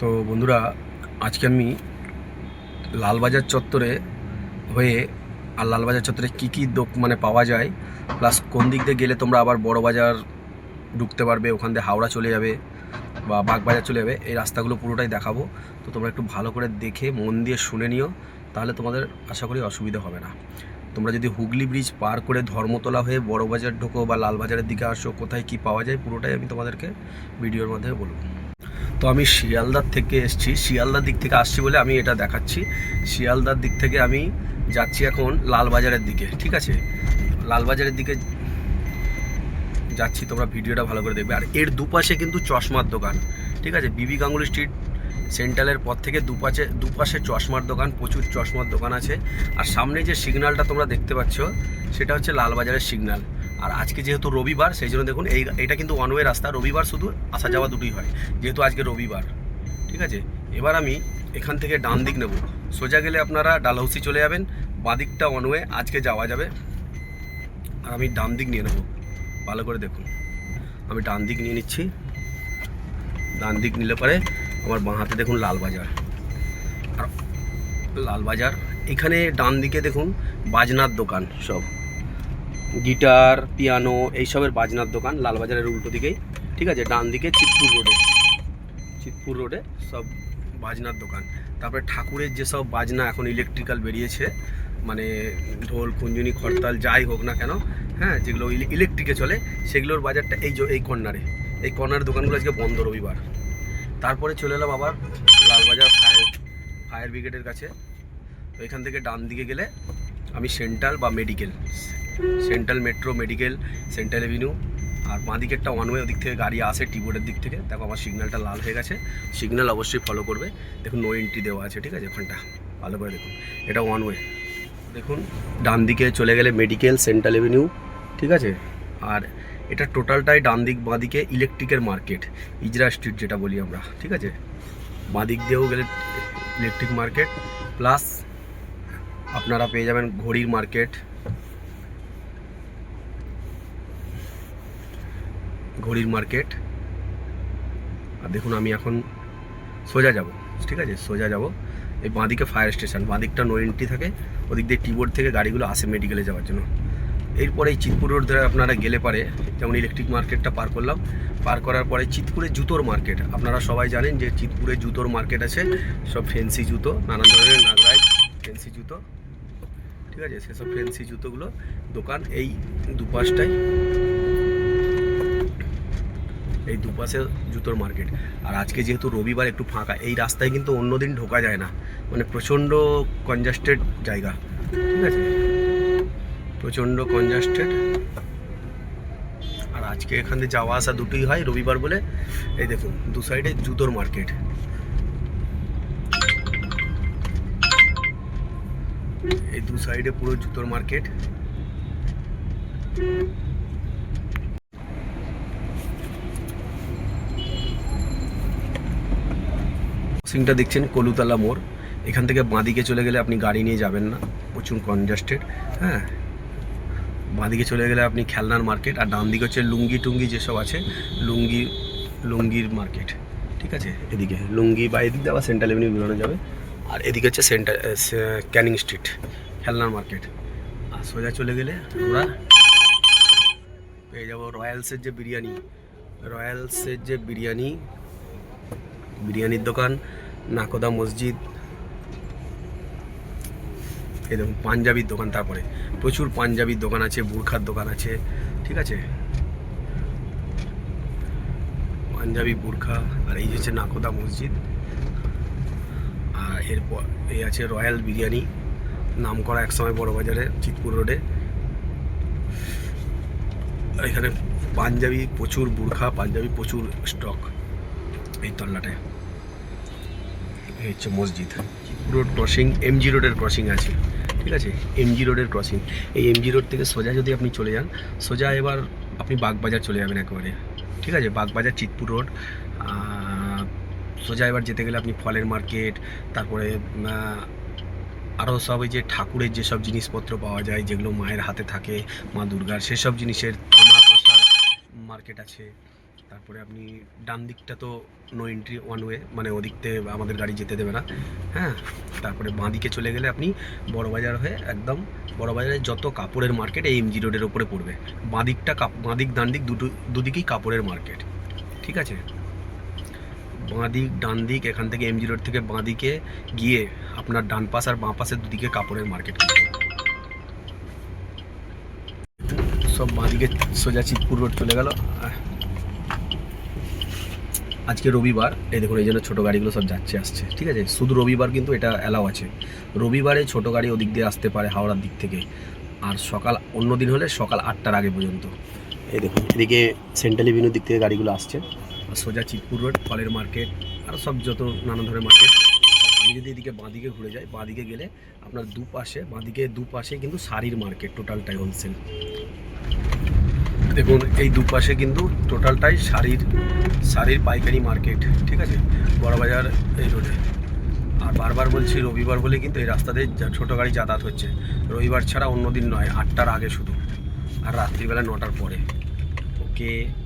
তো বন্ধুরা, আজকে আমি লালবাজার চত্বরে হয়ে আর লালবাজার চত্বরে কী কী দোক মানে পাওয়া যায়, প্লাস কোন দিক দিয়ে গেলে তোমরা আবার বড় বাজার ঢুকতে পারবে, ওখান দিয়ে হাওড়া চলে যাবে বা বাগবাজার চলে যাবে, এই রাস্তাগুলো পুরোটাই দেখাবো। তো তোমরা একটু ভালো করে দেখে, মন দিয়ে শুনে নিও, তাহলে তোমাদের আশা করি অসুবিধা হবে না। তোমরা যদি হুগলি ব্রিজ পার করে ধর্মতলা হয়ে বড় বাজার ঢোকো বা লালবাজারের দিকে আসো, কোথায় কি পাওয়া যায়, পুরোটাই আমি তোমাদেরকে ভিডিওর মাধ্যমে বলব। তো আমি শিয়ালদার থেকে এসেছি। শিয়ালদার দিক থেকে আসছি বলে আমি এটা দেখাচ্ছি। শিয়ালদার দিক থেকে আমি যাচ্ছি এখন লালবাজারের দিকে, ঠিক আছে? লালবাজারের দিকে যাচ্ছি, তোমরা ভিডিওটা ভালো করে দেখবে। আর এর দুপাশে কিন্তু চশমার দোকান, ঠিক আছে? বিবি গাঙ্গুলি স্ট্রিট সেন্ট্রালের পর থেকে দুপাশে দুপাশে চশমার দোকান, প্রচুর চশমার দোকান আছে। আর সামনে যে সিগন্যালটা তোমরা দেখতে পাচ্ছ, সেটা হচ্ছে লালবাজারের সিগন্যাল। আর আজকে যেহেতু রবিবার, সেই জন্য দেখুন, এই এটা কিন্তু ওয়ান ওয়ে রাস্তা। রবিবার শুধু আসা যাওয়া দুটোই হয়, যেহেতু আজকে রবিবার। ঠিক আছে? এবার আমি এখান থেকে ডান দিক নেব। সোজা গেলে আপনারা ডালহৌসি চলে যাবেন বাঁ দিকটা ওয়ান ওয়ে আজকে যাওয়া যাবে। আর আমি ডান দিক নিয়ে নেব। ভালো করে দেখুন। আমি ডান দিক নিয়ে নিচ্ছি। ডান দিক নিলে পরে আমার বাঁ হাতে দেখুন লালবাজার। আর লালবাজার, এখানে ডান দিকে দেখুন বাজনার দোকান সব। গিটার, পিয়ানো, এইসবের বাজনার দোকান লালবাজারের উল্টো দিকেই। ঠিক আছে? ডান দিকে চিতপুর রোডে। চিতপুর রোডে সব বাজনার দোকান। তারপরে ঠাকুরের যেসব বাজনা এখন ইলেকট্রিক্যাল বেরিয়েছে মানে ঢোল কুঞ্জুনি খরতাল যাই হোক না কেন হ্যাঁ যেগুলো ইলেকট্রিকে চলে, সেগুলোর বাজারটা এই এই কর্নারে এই কর্নার দোকানগুলো আজকে বন্ধ রবিবার। তারপরে চলে এলাম আবার লালবাজার ফায়ার ফায়ার ব্রিগেডের কাছে। তো এখান থেকে ডান দিকে গেলে আমি সেন্ট্রাল বা medical central metro, medical, central avenue আর বাঁ দিকেরটা ওয়ান ওয়ে ওদিক থেকে গাড়ি আসে টিবোর্ডের দিক থেকে। দেখো আমার সিগন্যালটা লাল হয়ে গেছে। সিগন্যাল অবশ্যই ফলো করবে। দেখুন নো এন্ট্রি দেওয়া আছে, ঠিক আছে? ওখানটা, ভালো করে দেখুন। এটা ওয়ান ওয়ে দেখুন ডান দিকে চলে গেলে মেডিকেল সেন্ট্রাল এভিনিউ, ঠিক আছে? আর এটা টোটালটাই ডান দিক বাঁ দিকে ইলেকট্রিকের মার্কেট ইজরা স্ট্রিট যেটা বলি আমরা, ঠিক আছে? বাঁ দিক দিয়েও গেলে ইলেকট্রিক মার্কেট প্লাস আপনারা পেয়ে যাবেন ঘড়ির মার্কেট ঘড়ির মার্কেট। আর দেখুন, আমি এখন সোজা যাব, ঠিক আছে? সোজা যাব, এই বাঁদিকে ফায়ার স্টেশন বাঁদিকটা নো এন্ট্রি থাকে, ওদিক দিয়ে টিবোর্ড থেকে গাড়িগুলো আসে মেডিকেলে যাওয়ার জন্য। এরপরে এই চিতপুর রোড ধরে আপনারা গেলে পারে, যেমন ইলেকট্রিক মার্কেটটা পার করলাম, পার করার পরে চিতপুরে জুতোর মার্কেট আপনারা সবাই জানেন যে চিতপুরে জুতোর মার্কেট আছে, সব ফেন্সি জুতো, নানান ধরনের নাগরাই ফেন্সি জুতো, ঠিক আছে? সেসব ফেন্সি জুতোগুলো দোকান, এই দুপাশটাই এই দুপাশে জুতোর মার্কেট। আর আজকে যেহেতু রবিবার একটু ফাঁকা, এই রাস্তায় কিন্তু অন্যদিন ঢোকা যায় না। মানে প্রচণ্ড কনজাস্টেড জায়গা। ঠিক আছে? প্রচণ্ড কনজাস্টেড আর আজকে এখান যাওয়া আসা দুটোই হয় রবিবার বলে। এই দেখুন, দু সাইডে জুতোর মার্কেট। এই দু সাইডে পুরো জুতোর মার্কেট। ক্রসিংটা দেখছেন, কলুতলা মোড়। এখান থেকে বাঁদিকে চলে গেলে আপনি গাড়ি নিয়ে যাবেন না, প্রচুর কনজাস্টেড হ্যাঁ? বাঁদিকে চলে গেলে আপনি খেলনার মার্কেট আর ডান দিকে হচ্ছে লুঙ্গি টুঙ্গি যেসব আছে, লুঙ্গি, লুঙ্গির মার্কেট ঠিক আছে? এদিকে লুঙ্গি বা এদিক দিয়ে আবার সেন্ট্রাল এভিনিউ বেরোনো যাবে, আর এদিকে হচ্ছে সেন্টার ক্যানিং স্ট্রিট খেলনার মার্কেট আর সোজা চলে গেলে আমরা পেয়ে যাব রয়্যালসের যে বিরিয়ানি। রয়্যালসের যে বিরিয়ানি, বিরিয়ানির দোকান নাকোদা মসজিদ। এই দেখুন, পাঞ্জাবির দোকান তারপরে। প্রচুর পাঞ্জাবির দোকান আছে, বুরখার দোকান আছে, ঠিক আছে? পাঞ্জাবি, বুরখা, আর এই হচ্ছে নাকোদা মসজিদ। আর এরপর এই আছে রয়্যাল বিরিয়ানি, নাম করা একসময় বড় বাজারে, চিতপুর রোডে। এখানে পাঞ্জাবি প্রচুর, বুরখা, পাঞ্জাবি প্রচুর স্টক এই তল্লাটায় এই হচ্ছে মসজিদ। রোড ক্রসিং এমজি রোডের ক্রসিং আছে। ঠিক আছে? এমজি রোডের ক্রসিং এই এমজি রোড থেকে সোজা যদি আপনি চলে যান, সোজা এবার আপনি বাগবাজার চলে যাবেন একেবারে। ঠিক আছে? বাগবাজার চিতপুর রোড সোজা এবার যেতে গেলে আপনি ফলের মার্কেট তারপরে আরও সব ওই যে ঠাকুরের যেসব জিনিসপত্র পাওয়া যায়, যেগুলো মায়ের হাতে থাকে, মা দুর্গার, সেসব জিনিসের মার্কেট আছে। তারপরে আপনি ডান দিকটা তো নো এন্ট্রি ওয়ান ওয়ে মানে ওদিক থেকে আমাদের গাড়ি যেতে দেবে না হ্যাঁ? তারপরে বাঁ দিকে চলে গেলে আপনি বড়বাজার হয়ে একদম বড়বাজারে যত কাপড়ের মার্কেট এই এমজি রোডের ওপরে পড়বে। বাঁ দিকটা বাঁ দিক, ডান দিক দুটো, দুদিকেই কাপড়ের মার্কেট ঠিক আছে? বাঁ দিক, ডান দিক, এখান থেকে এমজি রোড থেকে বাঁ দিকে গিয়ে আপনার ডান পাশ আর বাঁ পাশের দুদিকে কাপড়ের মার্কেট সব বাঁ দিকে সোজা চিতপুর রোড চলে গেল। আজকে রবিবার, এই দেখুন, এই জন্য ছোটো গাড়িগুলো সব যাচ্ছে, আসছে, ঠিক আছে? শুধু রবিবার কিন্তু এটা অ্যালাউ আছে। রবিবারে ছোটো গাড়ি ওদিক দিয়ে আসতে পারে হাওড়ার দিক থেকে। আর সকাল, অন্য দিন হলে সকাল আটটার আগে পর্যন্ত। এই দেখুন, এদিকে সেন্ট্রাল এভিনিউর দিক থেকে গাড়িগুলো আসছে। আর সোজা চিতপুর রোড, ফলের মার্কেট, আর সব যত নানা ধরনের মার্কেট। আমি যদি এদিকে বাঁদিকে ঘুরে যাই, বাঁদিকে গেলে আপনার দুপাশে, বাঁদিকে দুপাশে কিন্তু শাড়ির মার্কেট টোটালটাই হোলসেল দেখুন, এই দুপাশে কিন্তু টোটালটাই শাড়ির শাড়ির পাইকারি মার্কেট, ঠিক আছে? বড়বাজার এই রোডে। আর বারবার বলছি, রবিবার বলে কিন্তু এই রাস্তাতে ছোটো গাড়ি যাতায়াত হচ্ছে। রবিবার ছাড়া অন্য দিন নয়, আটটার আগে শুধু। আর রাত্রিবেলা নটার পরে। ওকে?